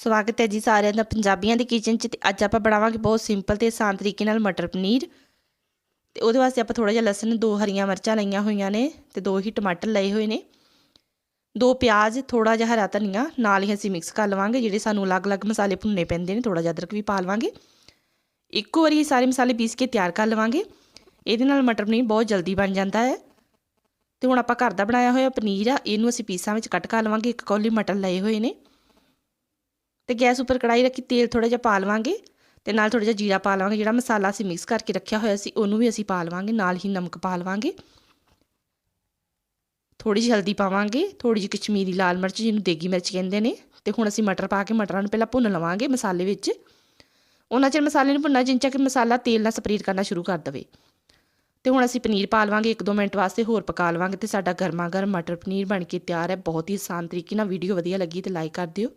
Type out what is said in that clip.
ਸਵਾਗਤ ਹੈ ਜੀ ਸਾਰਿਆਂ ਦਾ ਪੰਜਾਬੀਆਂ ਦੇ ਕਿਚਨ 'ਚ ਤੇ ਅੱਜ ਆਪਾਂ ਬਣਾਵਾਂਗੇ ਬਹੁਤ ਸਿੰਪਲ ਤੇ ਆਸਾਨ ਤਰੀਕੇ ਨਾਲ ਮਟਰ ਪਨੀਰ। ਤੇ ਉਹਦੇ ਵਾਸਤੇ ਆਪਾਂ ਥੋੜਾ ਜਿਹਾ ਲਸਣ, ਦੋ ਹਰੀਆਂ ਮਿਰਚਾਂ ਲਈਆਂ ਹੋਈਆਂ ਨੇ ਤੇ ਦੋ ਹੀ ਟਮਾਟਰ ਲਏ ਹੋਏ ਨੇ। ਦੋ ਪਿਆਜ਼ ਥੋੜਾ ਜਿਹਾ ਹਰਾ ਧਨੀਆ, ਨਾਲ ਹੀ ਅਸੀਂ ਮਿਕਸ ਕਰ ਲਵਾਂਗੇ, ਜਿਹੜੇ ਸਾਨੂੰ ਅਲੱਗ-ਅਲੱਗ ਮਸਾਲੇ ਭੁੰਨੇ ਪੈਂਦੇ ਨੇ ਥੋੜਾ ਜਿਹਾ ਅਦਰਕ ਵੀ ਪਾ ਲਵਾਂਗੇ। ਇੱਕੋ ਵਾਰੀ ਸਾਰੇ ਮਸਾਲੇ ਪੀਸ ਕੇ ਤਿਆਰ ਕਰ ਲਵਾਂਗੇ। ਇਹਦੇ ਨਾਲ ਮਟਰ ਪਨੀਰ ਬਹੁਤ ਜਲਦੀ ਬਣ ਜਾਂਦਾ ਹੈ। ਤੇ ਹੁਣ ਆਪਾਂ ਘਰ ਦਾ ਬਣਾਇਆ ਹੋਇਆ ਪਨੀਰ ਆ, ਇਹਨੂੰ ਅਸੀਂ ਪੀਸਾਂ ਵਿੱਚ ਕੱਟ ਕਰ ਲਵਾਂਗੇ। ਇੱਕ ਕੌਲੀ ਮਟਰ ਲਏ ਹੋਏ ਨੇ। ਤੇ ਗੈਸ ਉੱਪਰ ਕੜਾਈ ਰੱਖੀ, ਤੇਲ ਥੋੜਾ ਜਿਹਾ ਪਾ ਲਵਾਂਗੇ ਤੇ ਨਾਲ ਥੋੜਾ ਜਿਹਾ ਜੀਰਾ ਪਾ ਲਵਾਂਗੇ, ਜਿਹੜਾ ਮਸਾਲਾ ਅਸੀਂ ਮਿਕਸ ਕਰਕੇ ਰੱਖਿਆ ਹੋਇਆ ਸੀ, ਉਹਨੂੰ ਵੀ ਅਸੀਂ ਪਾ ਲਵਾਂਗੇ, ਨਾਲ ਹੀ ਨਮਕ ਪਾ ਲਵਾਂਗੇ। ਥੋੜੀ ਜਿਹੀ ਹਲਦੀ ਪਾਵਾਂਗੇ ਥੋੜੀ ਜਿਹੀ ਕਸ਼ਮੀਰੀ ਲਾਲ ਮਿਰਚ ਜਿਹਨੂੰ ਦੇਗੀ ਮਿਰਚ ਕਹਿੰਦੇ ਨੇ, ਤੇ ਹੁਣ ਅਸੀਂ ਮਟਰ ਪਾ ਕੇ ਮਟਰਾਂ ਨੂੰ ਪਹਿਲਾਂ ਭੁੰਨ ਲਵਾਂਗੇ ਮਸਾਲੇ ਵਿੱਚ। ਉਹਨਾਂ ਚਿਰ ਮਸਾਲੇ ਨੂੰ ਭੁੰਨਣਾ, ਜਿੰਨ ਕਿ ਮਸਾਲਾ ਤੇਲ ਨਾਲ ਸਪਰੇਅ ਕਰਨਾ ਸ਼ੁਰੂ ਕਰ ਦਵੇ। ਤੇ ਹੁਣ ਅਸੀਂ ਪਨੀਰ ਪਾ ਲਵਾਂਗੇ 1-2 ਮਿੰਟ ਵਾਸਤੇ ਹੋਰ ਪਕਾ ਲਵਾਂਗੇ ਤੇ ਸਾਡਾ ਗਰਮਾ ਗਰਮ ਮਟਰ ਪਨੀਰ ਬਣ ਕੇ ਤਿਆਰ ਹੈ। ਬਹੁਤ ਹੀ ਆਸਾਨ ਤਰੀਕੇ ਨਾਲ ਵੀਡੀਓ ਵਧੀਆ ਲੱਗੀ ਤੇ ਲਾਈਕ ਕਰ ਦਿਓ।